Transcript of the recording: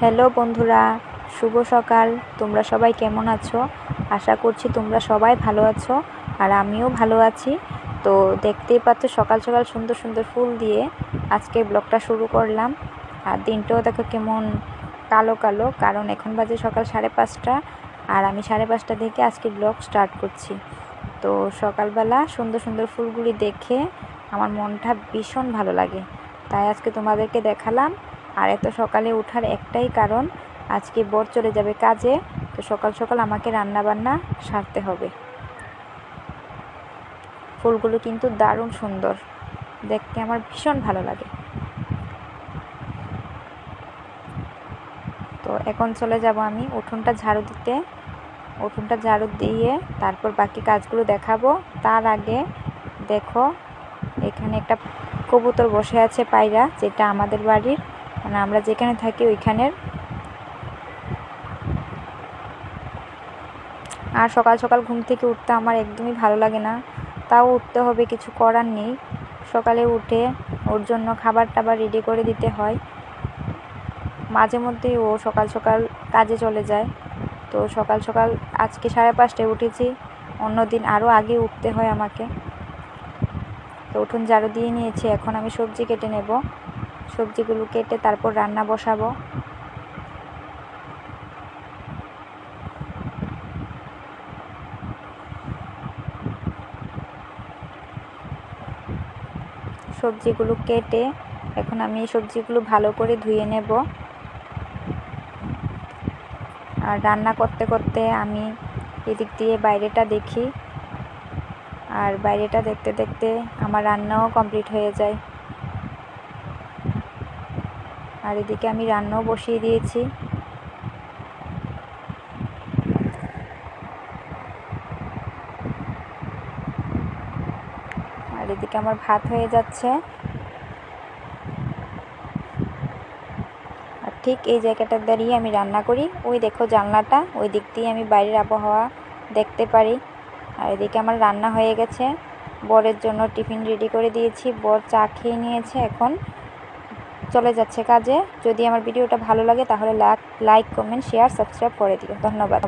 Hello বন্ধুরা, শুভ সকাল। তোমরা সবাই কেমন আছো? আশা করছি তোমরা সবাই ভালো আছো আর আমিও ভালো আছি। তো দেখতেই পাচ্ছ সকাল সকাল সুন্দর সুন্দর ফুল দিয়ে আজকে ব্লগটা শুরু করলাম। আর দিনটাও দেখো কেমন কালো কালো, কারণ এখন বাজে সকাল সাড়ে পাঁচটা আর আমি সাড়ে পাঁচটা থেকে আজকে ব্লগ স্টার্ট করছি। তো সকালবেলা সুন্দর সুন্দর ফুলগুলি দেখে আমার মনটা ভীষণ ভালো লাগে। তাই আজকে তোমাদেরকে দেখালাম আর এত সকালে ওঠার একটাই কারণ, আজকে বর চলে যাবে কাজে, তো সকাল সকাল আমাকে রান্না বান্না সারতে হবে। ফুলগুলো কিন্তু দারুণ সুন্দর, দেখতে আমার ভীষণ ভালো লাগে। তো এখন চলে যাব আমি উঠোনটা ঝাড়ু দিতে। উঠোনটা ঝাড়ু দিয়ে তারপর বাকি কাজগুলো দেখাবো। তার আগে দেখো, এখানে একটা কবুতর বসে আছে পায়রা, যেটা আমাদের বাড়ির মানে আমরা যেখানে থাকি ওইখানের। আর সকাল সকাল ঘুম থেকে উঠতে আমার একদমই ভালো লাগে না। তাও উঠতে হবে, কিছু করার নেই। সকালে উঠে ওর জন্য খাবার টাবার রেডি করে দিতে হয়। মাঝে মধ্যেই ও সকাল সকাল কাজে চলে যায়। তো সকাল সকাল আজকে সাড়ে পাঁচটায় উঠেছি, অন্য দিন আরও আগে উঠতে হয় আমাকে। তো উঠোন, ঝাড়ু দিয়ে নিয়েছি, এখন আমি সবজি কেটে নেব। সবজিগুলো কেটে তারপর রান্না বসাবো। সবজিগুলো কেটে এখন আমি সবজিগুলো ভালো করে ধুয়ে নেব। আর রান্না করতে করতে আমি এদিক দিয়ে বাইরেটা দেখি। আর বাইরেটা দেখতে দেখতে আমার রান্নাও কমপ্লিট হয়ে যায়। আর এদিকে আমি রান্নাও বসিয়ে দিয়েছি। আর এদিকে আমার ভাত হয়ে যাচ্ছে। আর ঠিক এই জায়গাটা দাঁড়িয়ে আমি রান্না করি। ওই দেখো জানলাটা, ওই দিক দিয়ে আমি বাইরের আবহাওয়া দেখতে পারি। আর এদিকে আমার রান্না হয়ে গেছে। বরের জন্য টিফিন রেডি করে দিয়েছি। বর চা খেয়ে নিয়েছে এখন। চলে যাচ্ছে কাজে। যদি আমার ভিডিওটা ভালো লাগে তাহলে লাইক কমেন্ট শেয়ার সাবস্ক্রাইব করে দিও। ধন্যবাদ।